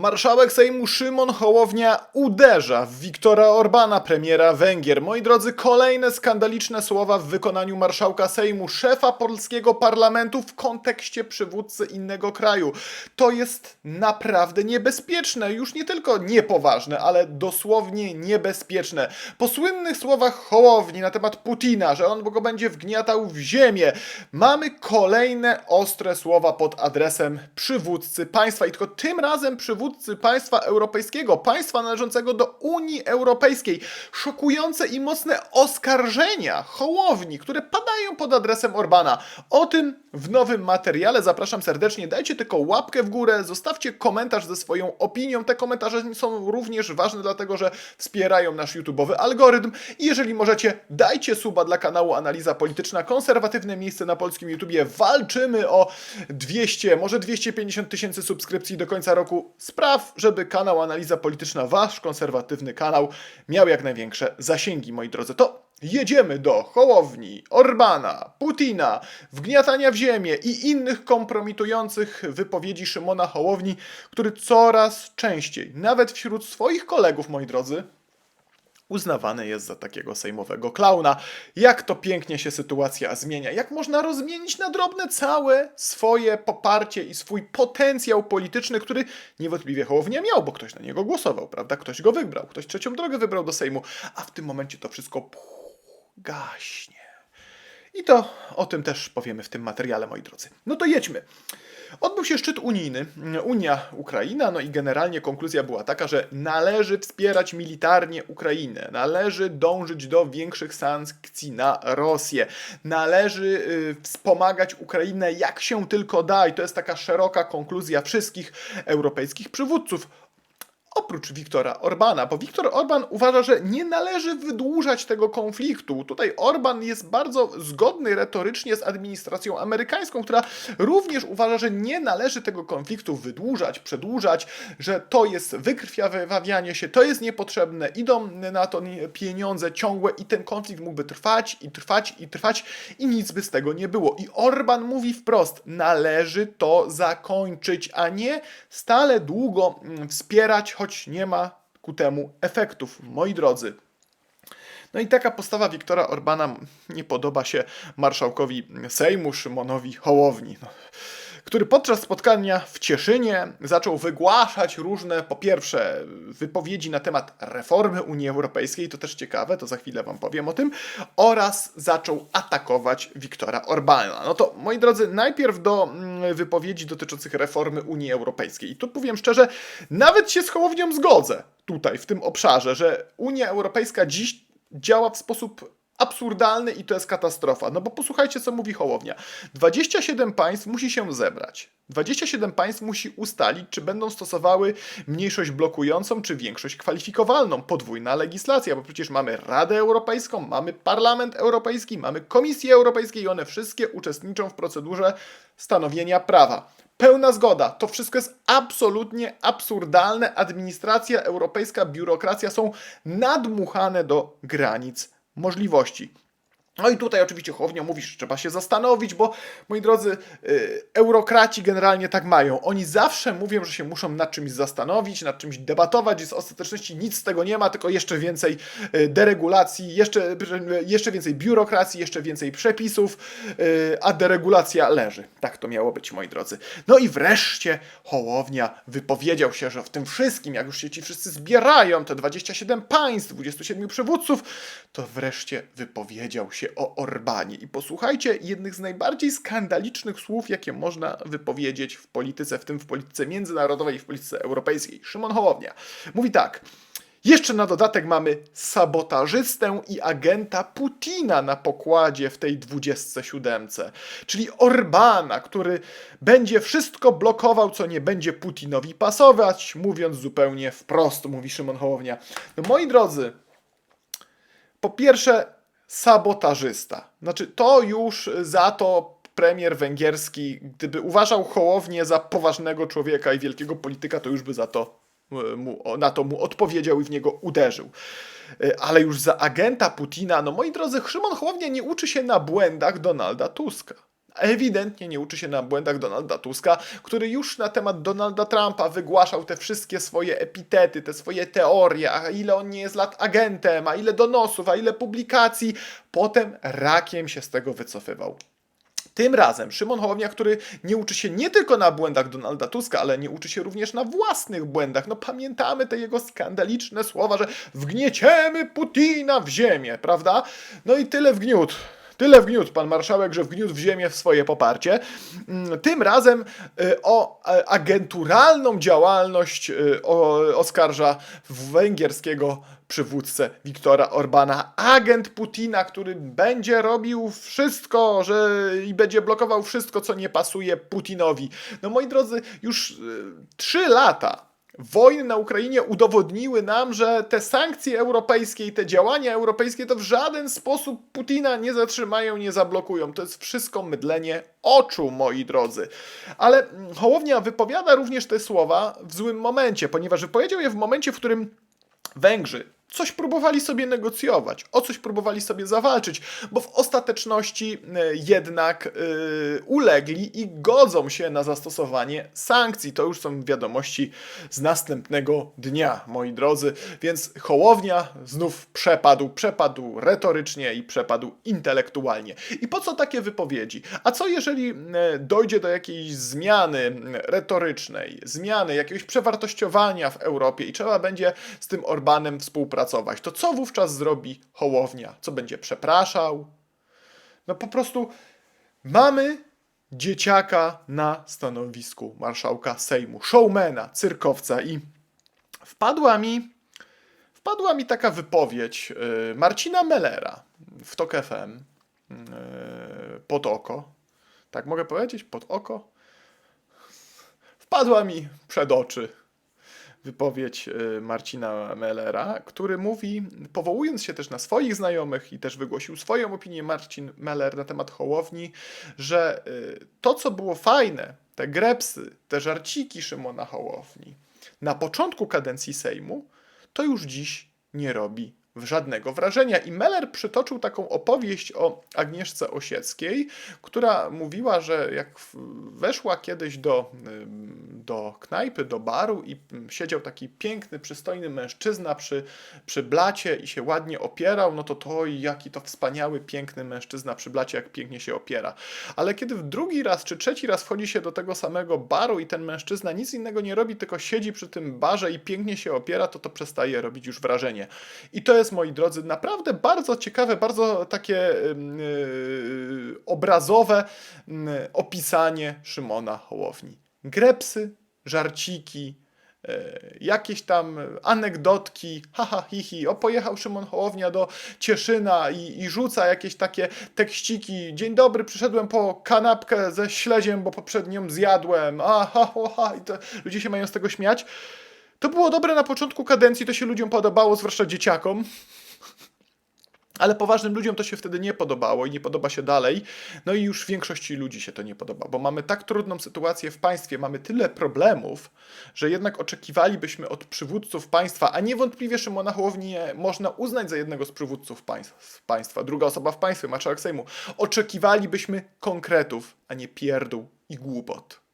Marszałek Sejmu Szymon Hołownia uderza w Wiktora Orbana, premiera Węgier. Moi drodzy, kolejne skandaliczne słowa w wykonaniu marszałka Sejmu, szefa polskiego parlamentu w kontekście przywódcy innego kraju. To jest naprawdę niebezpieczne, już nie tylko niepoważne, ale dosłownie niebezpieczne. Po słynnych słowach Hołowni na temat Putina, że on go będzie wgniatał w ziemię, mamy kolejne ostre słowa pod adresem przywódcy państwa i tylko tym razem przywódcy państwa europejskiego, państwa należącego do Unii Europejskiej. Szokujące i mocne oskarżenia Hołowni, które padają pod adresem Orbana. O tym w nowym materiale zapraszam serdecznie. Dajcie tylko łapkę w górę, zostawcie komentarz ze swoją opinią. Te komentarze są również ważne, dlatego że wspierają nasz YouTube'owy algorytm. I jeżeli możecie, dajcie suba dla kanału Analiza Polityczna, konserwatywne miejsce na polskim YouTubie. Walczymy o 200, może 250 tysięcy subskrypcji do końca roku. Spraw, żeby kanał Analiza Polityczna, wasz konserwatywny kanał, miał jak największe zasięgi, moi drodzy. To jedziemy do Hołowni, Orbana, Putina, wgniatania w ziemię i innych kompromitujących wypowiedzi Szymona Hołowni, który coraz częściej, nawet wśród swoich kolegów, moi drodzy, uznawany jest za takiego sejmowego klauna. Jak to pięknie się sytuacja zmienia, jak można rozmienić na drobne całe swoje poparcie i swój potencjał polityczny, który niewątpliwie Hołownia miał, bo ktoś na niego głosował, prawda? Ktoś go wybrał, ktoś trzecią drogę wybrał do Sejmu, a w tym momencie to wszystko gaśnie. I to o tym też powiemy w tym materiale, moi drodzy. No to jedźmy. Odbył się szczyt unijny, Unia-Ukraina, no i generalnie konkluzja była taka, że należy wspierać militarnie Ukrainę, należy dążyć do większych sankcji na Rosję, należy y, wspomagać Ukrainę jak się tylko da i to jest taka szeroka konkluzja wszystkich europejskich przywódców. Oprócz Wiktora Orbana, bo Wiktor Orban uważa, że nie należy wydłużać tego konfliktu. Tutaj Orban jest bardzo zgodny retorycznie z administracją amerykańską, która również uważa, że nie należy tego konfliktu wydłużać, przedłużać, że to jest wykrwawianie się, to jest niepotrzebne, idą na to pieniądze ciągłe i ten konflikt mógłby trwać i trwać i trwać i nic by z tego nie było. I Orban mówi wprost, należy to zakończyć, a nie stale długo mm, wspierać, choć nie ma ku temu efektów, moi drodzy. No i taka postawa Wiktora Orbana nie podoba się marszałkowi Sejmu Szymonowi Hołowni. No który podczas spotkania w Cieszynie zaczął wygłaszać różne, po pierwsze, wypowiedzi na temat reformy Unii Europejskiej, to też ciekawe, to za chwilę Wam powiem o tym, oraz zaczął atakować Wiktora Orbana. No to, moi drodzy, najpierw do mm, wypowiedzi dotyczących reformy Unii Europejskiej. I tu powiem szczerze, nawet się z Hołownią zgodzę tutaj, w tym obszarze, że Unia Europejska dziś działa w sposób absurdalny i to jest katastrofa. No bo posłuchajcie, co mówi Hołownia. 27 państw musi się zebrać. 27 państw musi ustalić, czy będą stosowały mniejszość blokującą, czy większość kwalifikowalną. Podwójna legislacja, bo przecież mamy Radę Europejską, mamy Parlament Europejski, mamy Komisję Europejską i one wszystkie uczestniczą w procedurze stanowienia prawa. Pełna zgoda. To wszystko jest absolutnie absurdalne. Administracja europejska, biurokracja są nadmuchane do granic możliwości. No i tutaj oczywiście Hołownia mówi, że trzeba się zastanowić, bo moi drodzy, yy, eurokraci generalnie tak mają. Oni zawsze mówią, że się muszą nad czymś zastanowić, nad czymś debatować i z ostateczności nic z tego nie ma, tylko jeszcze więcej yy, deregulacji, jeszcze, jeszcze więcej biurokracji, jeszcze więcej przepisów, yy, a deregulacja leży. Tak to miało być, moi drodzy. No i wreszcie Hołownia wypowiedział się, że w tym wszystkim, jak już się ci wszyscy zbierają, te 27 państw, 27 przywódców, to wreszcie wypowiedział się o Orbanie. I posłuchajcie jednych z najbardziej skandalicznych słów, jakie można wypowiedzieć w polityce, w tym w polityce międzynarodowej i w polityce europejskiej. Szymon Hołownia mówi tak. Jeszcze na dodatek mamy sabotażystę i agenta Putina na pokładzie w tej 27, czyli Orbana, który będzie wszystko blokował, co nie będzie Putinowi pasować, mówiąc zupełnie wprost, mówi Szymon Hołownia. No moi drodzy, po pierwsze, sabotażysta. Znaczy, to już za to premier węgierski, gdyby uważał Hołownię za poważnego człowieka i wielkiego polityka, to już by za to e, mu, na to mu odpowiedział i w niego uderzył. E, Ale już za agenta Putina, no moi drodzy, Szymon Hołownia nie uczy się na błędach Donalda Tuska. Ewidentnie nie uczy się na błędach Donalda Tuska, który już na temat Donalda Trumpa wygłaszał te wszystkie swoje epitety, te swoje teorie, a ile on nie jest lat agentem, a ile donosów, a ile publikacji. Potem rakiem się z tego wycofywał. Tym razem Szymon Hołownia, który nie uczy się nie tylko na błędach Donalda Tuska, ale nie uczy się również na własnych błędach. No pamiętamy te jego skandaliczne słowa, że wgnieciemy Putina w ziemię, prawda? No i tyle wgniótł. Tyle wgniótł pan marszałek, że wgniótł w ziemię w swoje poparcie. Mm, Tym razem y, o e, agenturalną działalność y, oskarża węgierskiego przywódcę Wiktora Orbana, agent Putina, który będzie robił wszystko, że i będzie blokował wszystko, co nie pasuje Putinowi. No moi drodzy, już y, trzy lata wojny na Ukrainie udowodniły nam, że te sankcje europejskie i te działania europejskie to w żaden sposób Putina nie zatrzymają, nie zablokują. To jest wszystko mydlenie oczu, moi drodzy. Ale Hołownia wypowiada również te słowa w złym momencie, ponieważ wypowiedział je w momencie, w którym Węgrzy coś próbowali sobie negocjować, o coś próbowali sobie zawalczyć, bo w ostateczności e, jednak e, ulegli i godzą się na zastosowanie sankcji. To już są wiadomości z następnego dnia, moi drodzy, więc Hołownia znów przepadł, przepadł retorycznie i przepadł intelektualnie. I po co takie wypowiedzi? A co jeżeli e, dojdzie do jakiejś zmiany retorycznej, zmiany, jakiegoś przewartościowania w Europie i trzeba będzie z tym Orbanem współpracować? To co wówczas zrobi Hołownia? Co będzie przepraszał? No po prostu mamy dzieciaka na stanowisku marszałka Sejmu, showmana, cyrkowca i wpadła mi wpadła mi taka wypowiedź y, Marcina Mellera w TOK FM y, pod oko. Tak mogę powiedzieć? Pod oko? Wpadła mi przed oczy wypowiedź y, Marcina Mellera, który mówi, powołując się też na swoich znajomych i też wygłosił swoją opinię Marcin Meller na temat Hołowni, że y, to, co było fajne, te grepsy, te żarciki Szymona Hołowni na początku kadencji Sejmu, to już dziś nie robi żadnego wrażenia. I Meller przytoczył taką opowieść o Agnieszce Osieckiej, która mówiła, że jak weszła kiedyś do, do knajpy, do baru i siedział taki piękny, przystojny mężczyzna przy, przy blacie i się ładnie opierał, no to to jaki to wspaniały, piękny mężczyzna przy blacie, jak pięknie się opiera. Ale kiedy w drugi raz czy trzeci raz wchodzi się do tego samego baru i ten mężczyzna nic innego nie robi, tylko siedzi przy tym barze i pięknie się opiera, to to przestaje robić już wrażenie. I to jest, moi drodzy, naprawdę bardzo ciekawe, bardzo takie yy, obrazowe ym, opisanie Szymona Hołowni. Grepsy, żarciki, yy, jakieś tam anegdotki, haha, hihi, o pojechał Szymon Hołownia do Cieszyna i, i rzuca jakieś takie tekściki, dzień dobry, przyszedłem po kanapkę ze śledziem, bo poprzednią zjadłem, aha, ha, ha, i to ludzie się mają z tego śmiać. To było dobre na początku kadencji, to się ludziom podobało, zwłaszcza dzieciakom. Ale poważnym ludziom to się wtedy nie podobało i nie podoba się dalej. No i już większości ludzi się to nie podoba, bo mamy tak trudną sytuację w państwie, mamy tyle problemów, że jednak oczekiwalibyśmy od przywódców państwa, a niewątpliwie Szymona Hołownię można uznać za jednego z przywódców państw, państwa, druga osoba w państwie, marszałek Sejmu. Oczekiwalibyśmy konkretów, a nie pierdół i głupot.